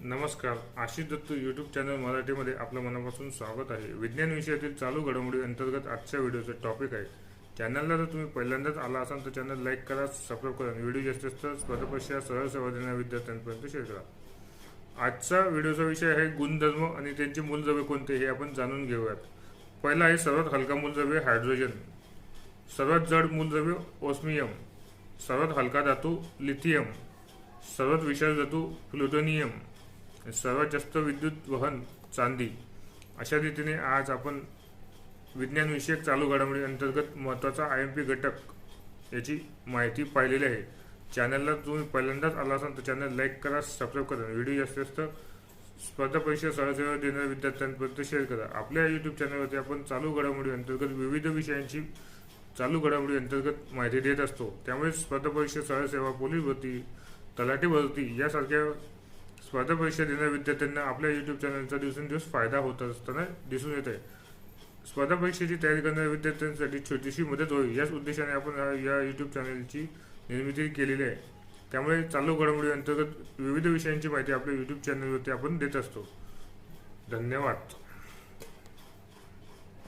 नमस्कार. Ashish Dattu YouTube channel मराठीमध्ये आपलं मनापासून स्वागत आहे. विज्ञान विषयातील चालू घडामोडी अंतर्गत आजच्या व्हिडिओचं टॉपिक आहे चॅनलला जर तुम्ही पहिल्यांदाच आला असाल तर चॅनल लाईक करा सबस्क्राईब करा व्हिडिओ जास्तीत जास्त स्पर्धापरीक्षा सरळ सेवा देणाऱ्या विद्यार्थ्यांपर्यंत शेअर करा. आजचा व्हिडिओचा विषय आहे गुणधर्म आणि त्यांचे मूलद्रव्य कोणते हे आपण जाणून घेऊयात. पहिला आहे सर्वात हलका मूलद्रव्य हायड्रोजन. सर्वात जड मूलद्रव्य ओस्मियम. सर्वात हलका धातू लिथियम. सर्वात विशाल धातू प्लुटोनियम. सर्वात जास्त विद्युत वहन चांदी अशा रीतीने आज आपण विज्ञानविषयक चालू घडामोडी अंतर्गत महत्त्वाचा आय एम पी घटक याची माहिती पाहिलेली आहे. चॅनलला तुम्ही पहिल्यांदाच आला असाल तर चॅनल लाईक करा सबस्क्राईब करा. व्हिडिओ जास्तीत जास्त स्पर्धा परीक्षा सहसेवा देणाऱ्या विद्यार्थ्यांपर्यंत शेअर करा. आपल्या यूट्यूब चॅनलवरती आपण चालू घडामोडी अंतर्गत विविध विषयांची चालू घडामोडी अंतर्गत माहिती देत असतो. त्यामुळे स्पर्धा परीक्षा सहसेवा पोलीस भरती तलाठी भरती यासारख्या स्पर्धा परीक्षा देणाऱ्या विद्यार्थ्यांना आपल्या यूट्यूब चॅनलचा दिवसेंदिवस फायदा होत असताना दिसून येत आहे स्पर्धा परीक्षेची तयारी करणाऱ्या विद्यार्थ्यांसाठी छोटीशी मदत होईल याच उद्देशाने आपण या यूट्यूब चॅनलची निर्मिती केलेली आहे. त्यामुळे चालू घडामोडी अंतर्गत विविध विषयांची माहिती आपल्या यूट्यूब चॅनलवरती आपण देत असतो. धन्यवाद.